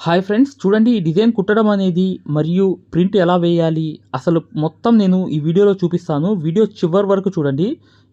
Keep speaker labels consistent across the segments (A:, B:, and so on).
A: Hi friends చూడండి ఈ design కుట్టడం అనేది మరియు ప్రింట్ ఎలా వేయాలి? అసలు మొత్తం నేను ఈ వీడియోలో చూపిస్తాను. వీడియో చివరి వరకు చూడండి.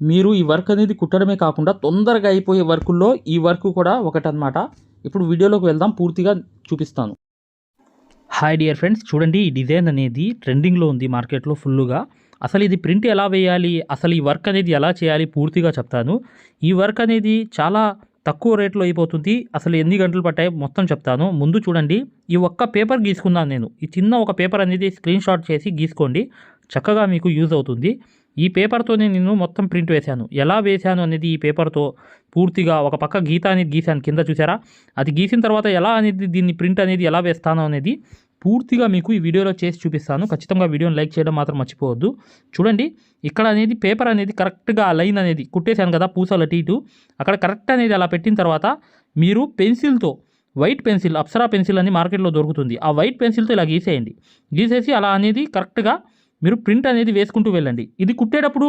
A: మీరు ఈ వర్క్ అనేది కుట్టడమే కాకుండా తొందరగా అయిపోయే వర్కుల్లో ఈ వర్క్ కూడా ఒకటనమాట ఇప్పుడు వీడియోలోకి వెళ్దాం పూర్తిగా చూపిస్తాను. హాయ్ డియర్ ఫ్రెండ్స్ చూడండి ఈ డిజైన్ అనేది ట్రెండింగ్లో ఉంది మార్కెట్లో ఫుల్గా అసలు ఇది ప్రింట్ ఎలా వేయాలి? అసలు ఈ వర్క్ అనేది ఎలా చేయాలి? పూర్తిగా చెప్తాను. ఈ వర్క్ అనేది చాలా తక్కువ రేట్లో అయిపోతుంది. అసలు ఎన్ని గంటలు పట్టాయి మొత్తం చెప్తాను. ముందు చూడండి. ఈ ఒక్క పేపర్ గీసుకున్నాను నేను. ఈ చిన్న ఒక పేపర్ అనేది స్క్రీన్ షాట్ చేసి గీసుకోండి. చక్కగా మీకు యూజ్ అవుతుంది. ఈ పేపర్తోనే నేను మొత్తం ప్రింట్ వేశాను. ఎలా వేశాను అనేది ఈ పేపర్తో పూర్తిగా ఒక పక్క గీత అనేది గీశాను. కింద చూసారా అది గీసిన తర్వాత ఎలా అనేది దీన్ని ప్రింట్ అనేది ఎలా వేస్తాను అనేది పూర్తిగా మీకు ఈ వీడియోలో చేసి చూపిస్తాను. ఖచ్చితంగా వీడియోని లైక్ చేయడం మాత్రం మర్చిపోవద్దు. చూడండి ఇక్కడ అనేది పేపర్ అనేది కరెక్ట్గా ఆ లైన్ అనేది కుట్టేశాను కదా పూసలు అటు ఇటు. అక్కడ కరెక్ట్ అనేది అలా పెట్టిన తర్వాత మీరు పెన్సిల్తో వైట్ పెన్సిల్ అప్సరా పెన్సిల్ అని మార్కెట్లో దొరుకుతుంది. ఆ వైట్ పెన్సిల్తో ఇలా గీసేయండి. గీసేసి అలా అనేది కరెక్ట్గా మీరు ప్రింట్ అనేది వేసుకుంటూ వెళ్ళండి. ఇది కుట్టేటప్పుడు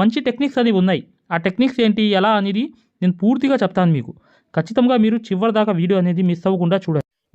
A: మంచి టెక్నిక్స్ అనేవి ఉన్నాయి. ఆ టెక్నిక్స్ ఏంటి ఎలా అనేది నేను పూర్తిగా చెప్తాను మీకు. ఖచ్చితంగా మీరు చివరి దాకా వీడియో అనేది మిస్ అవ్వకుండా చూడండి.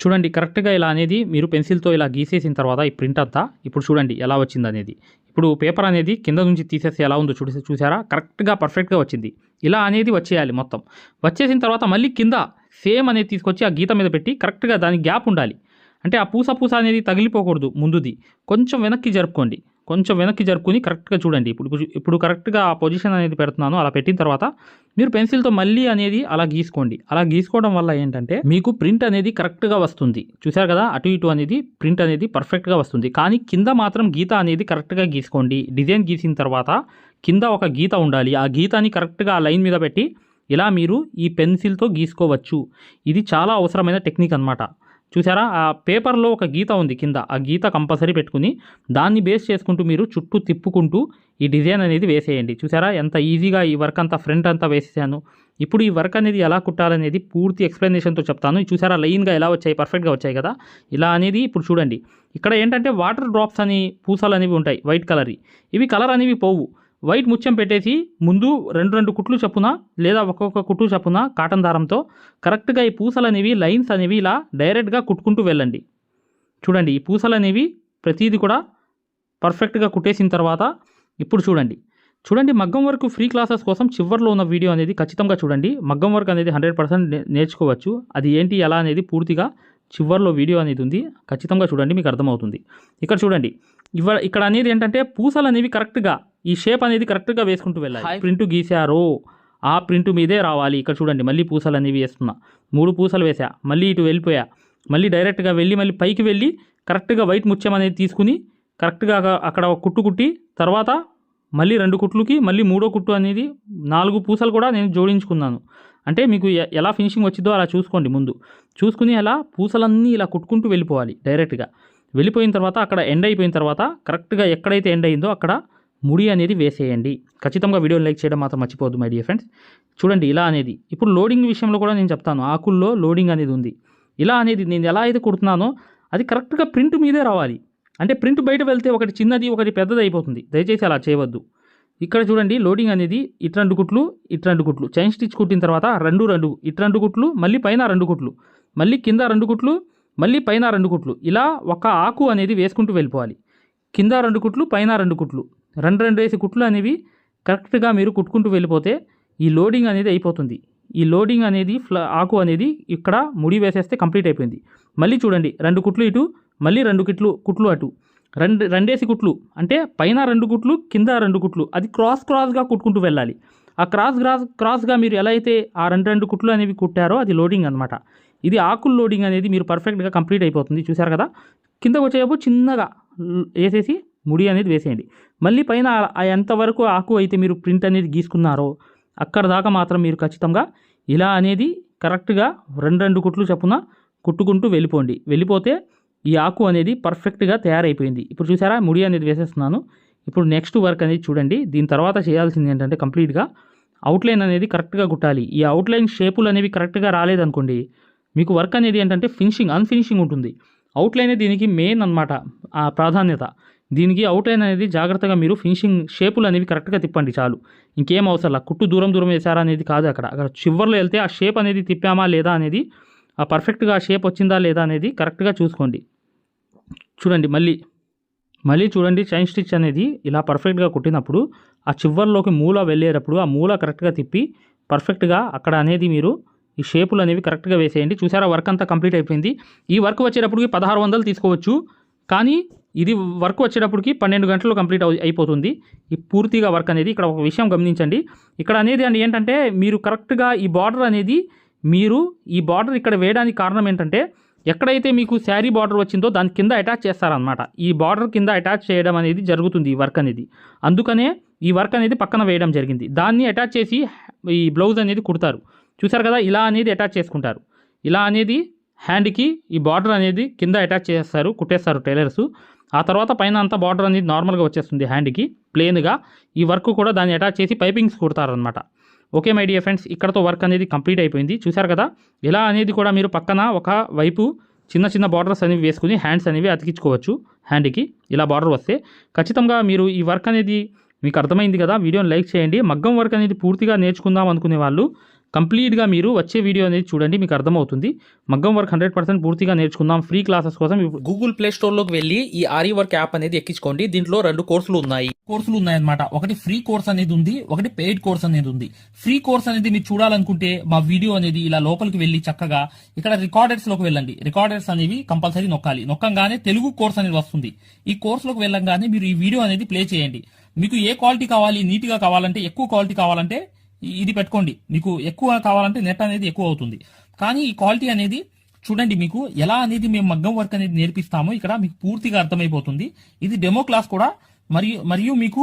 A: చూడండి కరెక్ట్గా ఇలా అనేది మీరు పెన్సిల్తో ఇలా గీసేసిన తర్వాత ఈ ప్రింట్ అంతా ఇప్పుడు చూడండి ఎలా వచ్చింది అనేది. ఇప్పుడు పేపర్ అనేది కింద నుంచి తీసేసి ఎలా ఉందో చూసి చూసారా? కరెక్ట్గా పర్ఫెక్ట్గా వచ్చింది. ఇలా అనేది వచ్చేయాలి మొత్తం. వచ్చేసిన తర్వాత మళ్ళీ కింద సేమ్ అనేది తీసుకొచ్చి ఆ గీత మీద పెట్టి కరెక్ట్గా దానికి గ్యాప్ ఉండాలి. అంటే ఆ పూస పూస అనేది తగిలిపోకూడదు ముందుది. కొంచెం వెనక్కి జరుపుకోండి. కొంచెం వెనక్కి జరుపుకుని కరెక్ట్గా చూడండి. ఇప్పుడు ఇప్పుడు కరెక్ట్గా ఆ పొజిషన్ అనేది పెడుతున్నాను అలా పెట్టిన తర్వాత మీరు పెన్సిల్తో మళ్ళీ అనేది అలా గీసుకోండి. అలా గీసుకోవడం వల్ల ఏంటంటే మీకు ప్రింట్ అనేది కరెక్ట్గా వస్తుంది. చూసారు కదా? అటు ఇటు అనేది ప్రింట్ అనేది పర్ఫెక్ట్గా వస్తుంది. కానీ కింద మాత్రం గీత అనేది కరెక్ట్గా గీసుకోండి. డిజైన్ గీసిన తర్వాత కింద ఒక గీత ఉండాలి. ఆ గీతని కరెక్ట్గా ఆ లైన్ మీద పెట్టి ఇలా మీరు ఈ పెన్సిల్తో గీసుకోవచ్చు. ఇది చాలా అవసరమైన టెక్నిక్ అన్నమాట. చూసారా ఆ పేపర్లో ఒక గీత ఉంది కింద. ఆ గీత కంపల్సరీ పెట్టుకుని దాన్ని బేస్ చేసుకుంటూ మీరు చుట్టూ తిప్పుకుంటూ ఈ డిజైన్ అనేది వేసేయండి. చూసారా ఎంత ఈజీగా ఈ వర్క్ అంతా ఫ్రంట్ అంతా వేసేసాను. ఇప్పుడు ఈ వర్క్ అనేది ఎలా కుట్టాలనేది పూర్తి ఎక్స్ప్లెనేషన్తో చెప్తాను. చూసారా లైన్గా ఎలా వచ్చాయి? పర్ఫెక్ట్గా వచ్చాయి కదా? ఇలా అనేది ఇప్పుడు చూడండి. ఇక్కడ ఏంటంటే వాటర్ డ్రాప్స్ అని పూసలు అనేవి ఉంటాయి వైట్ కలర్ ఇవి కలర్ అనేవి పోవు. వైట్ ముత్యం పెట్టేసి ముందు రెండు రెండు కుట్లు చప్పున లేదా ఒక్కొక్క కుట్టు చప్పున కాటన్ దారంతో కరెక్ట్గా ఈ పూసలు అనేవి లైన్స్ అనేవి ఇలా డైరెక్ట్గా కుట్టుకుంటూ వెళ్ళండి. చూడండి ఈ పూసలు అనేవి ప్రతిదీ కూడా పర్ఫెక్ట్గా కుట్టేసిన తర్వాత ఇప్పుడు చూడండి. చూడండి మగ్గం వర్క్ ఫ్రీ క్లాసెస్ కోసం చివర్లో ఉన్న వీడియో అనేది ఖచ్చితంగా చూడండి. మగ్గం వర్క్ అనేది హండ్రెడ్ పర్సెంట్ నేర్చుకోవచ్చు. అది ఏంటి ఎలా అనేది పూర్తిగా చివర్లో వీడియో అనేది ఉంది. ఖచ్చితంగా చూడండి మీకు అర్థమవుతుంది. ఇక్కడ చూడండి ఇవ ఇక్కడ అనేది ఏంటంటే పూసలు అనేవి కరెక్ట్గా ఈ షేప్ అనేది కరెక్ట్గా వేసుకుంటూ వెళ్ళాలి. ప్రింట్ గీశారో ఆ ప్రింట్ మీదే రావాలి. ఇక్కడ చూడండి మళ్ళీ పూసలు అనేవి వేస్తున్నా. మూడు పూసలు వేసా మళ్ళీ ఇటు వెళ్ళిపోయా. మళ్ళీ డైరెక్ట్గా వెళ్ళి మళ్ళీ పైకి వెళ్ళి కరెక్ట్గా వైట్ ముత్యం అనేది తీసుకుని కరెక్ట్గా అక- అక్కడ ఒక కుట్టు కుట్టి తర్వాత మళ్ళీ రెండు కుట్లుకి మళ్ళీ మూడో కుట్టు అనేది నాలుగు పూసలు కూడా నేను జోడించుకున్నాను. అంటే మీకు ఎలా ఫినిషింగ్ వచ్చిందో అలా చూసుకోండి ముందు. చూసుకుని అలా పూసలన్నీ ఇలా కుట్టుకుంటూ వెళ్ళిపోవాలి డైరెక్ట్గా వెళ్ళిపోయిన తర్వాత అక్కడ ఎండ్ అయిపోయిన తర్వాత కరెక్ట్గా ఎక్కడైతే ఎండ్ అయిందో అక్కడ ముడి అనేది వేసేయండి. ఖచ్చితంగా వీడియోని లైక్ చేయడం మాత్రం మర్చిపోద్దు మై డియర్ ఫ్రెండ్స్. చూడండి ఇలా అనేది. ఇప్పుడు లోడింగ్ విషయంలో కూడా నేను చెప్తాను. ఆకుల్లో లోడింగ్ అనేది ఉంది. ఇలా అనేది నేను ఎలా అయితే కుడుతున్నానో అది కరెక్ట్గా ప్రింట్ మీదే రావాలి. అంటే ప్రింట్ బయట వెళ్తే ఒకటి చిన్నది ఒకటి పెద్దది అయిపోతుంది. దయచేసి అలా చేయవద్దు. ఇక్కడ చూడండి లోడింగ్ అనేది ఇటు రెండు కుట్లు ఇటు రెండు కుట్లు. చైన్ స్టిచ్ కుట్టిన తర్వాత రెండు రెండు. ఇటు రెండు కుట్లు మళ్ళీ పైన రెండు కుట్లు. మళ్ళీ కింద రెండు కుట్లు మళ్ళీ పైన రెండు కుట్లు. ఇలా ఒక ఆకు అనేది వేసుకుంటూ వెళ్ళిపోవాలి. కింద రెండు కుట్లు పైన రెండు కుట్లు. రెండు రెండు వేసి కుట్లు అనేవి కరెక్ట్గా మీరు కుట్టుకుంటూ వెళ్ళిపోతే ఈ లోడింగ్ అనేది అయిపోతుంది. ఈ లోడింగ్ అనేది ఫ్ల ఆకు అనేది ఇక్కడ ముడి వేసేస్తే కంప్లీట్ అయిపోయింది. మళ్ళీ చూడండి రెండు కుట్లు ఇటు మళ్ళీ రెండు కుట్లు కుట్లు అటు. రెండు రెండేసి కుట్లు అంటే పైన రెండు కుట్లు కింద రెండు కుట్లు అది క్రాస్ క్రాస్గా కుట్టుకుంటూ వెళ్ళాలి. ఆ క్రాస్ క్రాస్ క్రాస్గా మీరు ఎలా అయితే ఆ రెండు రెండు కుట్లు అనేవి కుట్టారో అది లోడింగ్ అనమాట ఇది ఆకులు లోడింగ్ అనేది మీరు పర్ఫెక్ట్గా కంప్లీట్ అయిపోతుంది చూసారు కదా? కిందకు వచ్చేటప్పుడు చిన్నగా వేసేసి ముడి అనేది వేసేయండి. మళ్ళీ పైన ఎంతవరకు ఆకు అయితే మీరు ప్రింట్ అనేది గీసుకున్నారో అక్కడ దాకా మాత్రం మీరు ఖచ్చితంగా ఇలా అనేది కరెక్ట్గా రెండు రెండు కుట్లు చొప్పున కుట్టుకుంటూ వెళ్ళిపోండి. వెళ్ళిపోతే ఈ ఆకు అనేది పర్ఫెక్ట్గా తయారైపోయింది. ఇప్పుడు చూసారా? ముడి అనేది వేసేస్తున్నాను. ఇప్పుడు నెక్స్ట్ వర్క్ అనేది చూడండి. దీని తర్వాత చేయాల్సింది ఏంటంటే కంప్లీట్గా అవుట్లైన్ అనేది కరెక్ట్గా కుట్టాలి. ఈ అవుట్లైన్ షేపులు అనేవి కరెక్ట్గా రాలేదనుకోండి మీకు వర్క్ అనేది ఏంటంటే ఫినిషింగ్ అన్ఫినిషింగ్ ఉంటుంది. అవుట్లైనే దీనికి మెయిన్ అన్నమాట ఆ ప్రాధాన్యత. దీనికి అవుట్లైన్ అనేది జాగ్రత్తగా మీరు ఫినిషింగ్ షేపులు అనేవి కరెక్ట్గా తిప్పండి చాలు. ఇంకేం అవసరం కుట్టు దూరం దూరం వేసారా అనేది కాదు అక్కడ. అక్కడ చివర్లో వెళ్తే ఆ షేప్ అనేది తిప్పామా లేదా అనేది ఆ పర్ఫెక్ట్గా ఆ షేప్ వచ్చిందా లేదా అనేది కరెక్ట్గా చూసుకోండి. చూడండి మళ్ళీ మళ్ళీ చూడండి చైన్ స్టిచ్ అనేది ఇలా పర్ఫెక్ట్గా కుట్టినప్పుడు ఆ చివర్లోకి మూల వెళ్ళేటప్పుడు ఆ మూల కరెక్ట్గా తిప్పి పర్ఫెక్ట్గా అక్కడ అనేది మీరు ఈ షేపులు అనేవి కరెక్ట్గా వేసేయండి. చూసారా వర్క్ అంతా కంప్లీట్ అయిపోయింది. ఈ వర్క్ వచ్చేటప్పటికి పదహారు వందలు తీసుకోవచ్చు. కానీ ఇది వర్క్ వచ్చేటప్పటికి పన్నెండు గంటల్లో కంప్లీట్ అవు- అయిపోతుంది. ఈ పూర్తిగా వర్క్ అనేది ఇక్కడ ఒక విషయం గమనించండి. ఇక్కడ అనేది అండి ఏంటంటే మీరు కరెక్ట్గా ఈ బార్డర్ అనేది మీరు ఈ బార్డర్ ఇక్కడ వేయడానికి కారణం ఏంటంటే ఎక్కడైతే మీకు శారీ బార్డర్ వచ్చిందో దాని కింద అటాచ్ చేస్తారనమాట ఈ బార్డర్ కింద అటాచ్ చేయడం అనేది జరుగుతుంది ఈ వర్క్ అనేది. అందుకనే ఈ వర్క్ అనేది పక్కన వేయడం జరిగింది. దాన్ని అటాచ్ చేసి ఈ బ్లౌజ్ అనేది కుడతారు. చూసారు కదా ఇలా అనేది అటాచ్ చేసుకుంటారు. ఇలా అనేది హ్యాండ్కి ఈ బార్డర్ అనేది కింద అటాచ్ చేస్తారు కుట్టేస్తారు టైలర్స్. ఆ తర్వాత పైన అంతా బార్డర్ అనేది నార్మల్గా వచ్చేస్తుంది హ్యాండ్కి ప్లెయిన్గా ఈ వర్క్ కూడా దాన్ని అటాచ్ చేసి పైపింగ్స్ కుడతారనమాట ఓకే మై డియర్ ఫ్రెండ్స్ ఇక్కడతో వర్క్ అనేది కంప్లీట్ అయిపోయింది. చూసారు కదా? ఇలా అనేది కూడా మీరు పక్కన ఒక వైపు చిన్న చిన్న బార్డర్స్ అనేవి వేసుకుని హ్యాండ్స్ అనేవి అతికించుకోవచ్చు హ్యాండ్కి ఇలా బార్డర్ వస్తే. ఖచ్చితంగా మీరు ఈ వర్క్ అనేది మీకు అర్థమైంది కదా? వీడియోని లైక్ చేయండి. మగ్గం వర్క్ అనేది పూర్తిగా నేర్చుకుందాం అనుకునే వాళ్ళు కంప్లీట్గా మీరు వచ్చే వీడియో అనేది చూడండి మీకు అర్థమవుతుంది. మగ్గం వర్క్ హండ్రెడ్ పర్సెంట్ పూర్తిగా నేర్చుకుందాం. ఫ్రీ క్లాసెస్ కోసం
B: గూగుల్ ప్లే స్టోర్లోకి వెళ్ళి ఈ ఆరి వర్క్ యాప్ అనేది ఎక్కించుకోండి. దీంట్లో రెండు కోర్సులు ఉన్నాయి. కోర్సులు ఉన్నాయన్నమాట. ఒకటి ఫ్రీ కోర్స్ అనేది ఉంది ఒకటి పెయిడ్ కోర్స్ అనేది ఉంది. ఫ్రీ కోర్స్ అనేది మీరు చూడాలనుకుంటే మా వీడియో అనేది ఇలా లోపలికి వెళ్ళి చక్కగా ఇక్కడ రికార్డర్స్లోకి వెళ్ళండి. రికార్డర్స్ అనేవి కంపల్సరీ నొక్కాలి. నొక్కంగానే తెలుగు కోర్స్ అనేది వస్తుంది. ఈ కోర్సులోకి వెళ్ళంగానే మీరు ఈ వీడియో అనేది ప్లే చేయండి. మీకు ఏ క్వాలిటీ కావాలి నీట్గా కావాలంటే ఎక్కువ క్వాలిటీ కావాలంటే ఇది పెట్టుకోండి. మీకు ఎక్కువ కావాలంటే నెట్ అనేది ఎక్కువ అవుతుంది. కానీ ఈ క్వాలిటీ అనేది చూడండి మీకు ఎలా అనేది మేము మగ్గం వర్క్ అనేది నేర్పిస్తామో ఇక్కడ మీకు పూర్తిగా అర్థమైపోతుంది. ఇది డెమో క్లాస్ కూడా మరియు మరియు మీకు